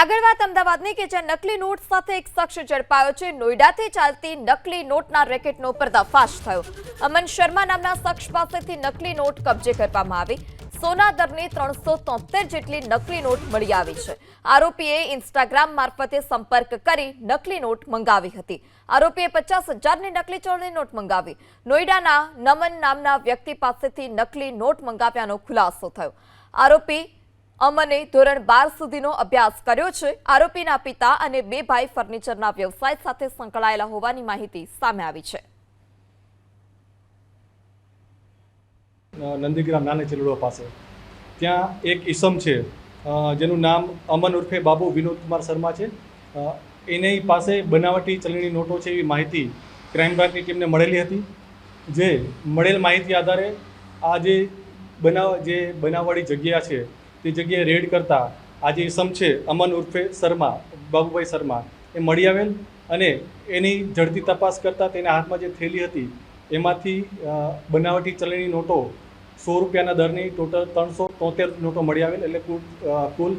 આગળ વાત અમદાવાદની કે જ્યાં નકલી નોટ સાથે એક શખ્સ ઝડપાયો છે. નોઈડાથી ચાલતી નકલી નોટના રેકેટનો પર્દાફાશ થયો. અમન શર્મા નામના શખ્સ પાસેથી નકલી નોટ કબજે કરવામાં આવી. સોના દરની ત્રણસો તોતેર જેટલી નકલી નોટ મળી આવી છે. આરોપીએ ઇન્સ્ટાગ્રામ મારફતે સંપર્ક કરી નકલી નોટ મંગાવી હતી. આરોપીએ પચાસ હજારની નકલી ચોળની નોટ મંગાવી. નોઈડાના નમન નામના વ્યક્તિ પાસેથી નકલી નોટ મંગાવ્યાનો ખુલાસો થયો. આરોપી અમને ધોરણ બાર સુધીનો અભ્યાસ કર્યો છે. આરોપીના પિતા અને બે ભાઈ ફર્નિચરના વ્યવસાય સાથે સંકળાયેલા હોવાની માહિતી સામે આવી છે. નંદીગ્રામ નાને ચિલડો પાસે. ત્યાં એક ઈસમ છે. જેનું નામ અમન ઉર્ફે બાબુ વિનોદ કુમાર શર્મા છે. એની પાસે બનાવટી ચલણી નોટો છે એવી માહિતી ક્રાઇમ બ્રાન્ચની ટીમને મળેલી હતી. જે મળેલ માહિતી આધારે આ જે બનાવ, જે બનાવવાળી જગ્યા છે તે જગ્યાએ રેડ કરતા આ જે ઈસમ છે અમન ઉર્ફે શર્મા, બાબુભાઈ શર્મા. એ મળી આવેલ અને એની ઝડપી તપાસ કરતાં તેના હાથમાં જે થેલી હતી, એમાંથી બનાવટી ચલણી નોટો સો રૂપિયાના દરની ટોટલ ત્રણસો તોતેર નોટો મળી આવેલ એટલે કુલ કુલ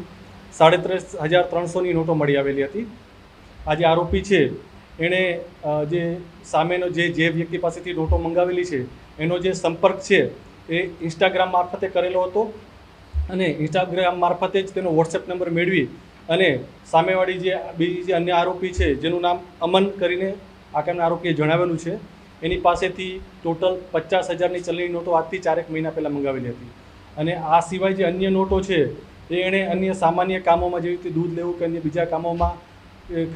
સાડત્રીસ હજાર ત્રણસોની નોટો મળી આવેલી હતી. આ જે આરોપી છે, એણે જે સામેનો જે જે વ્યક્તિ પાસેથી નોટો મંગાવેલી છે, એનો જે સંપર્ક છે, એ ઇન્સ્ટાગ્રામ મારફતે કરેલો હતો. અને ઇન્સ્ટાગ્રામ મારફતે જ તેનો વોટ્સએપ નંબર મેળવી અને સામેવાળી જે બીજી જે અન્ય આરોપી છે, જેનું નામ અમન કરીને આકારના આરોપીએ જણાવેલું છે, એની પાસેથી ટોટલ પચાસ હજારની ચલણી નોટો આજથી ચારેક મહિના પહેલાં મંગાવેલી હતી. અને આ સિવાય જે અન્ય નોટો છે, એ એણે અન્ય સામાન્ય કામોમાં જેવી રીતે દૂધ લેવું કે અન્ય બીજા કામોમાં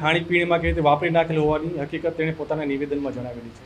ખાણીપીણીમાં કેવી રીતે વાપરી નાખેલ હોવાની હકીકત તેણે પોતાના નિવેદનમાં જણાવેલી છે.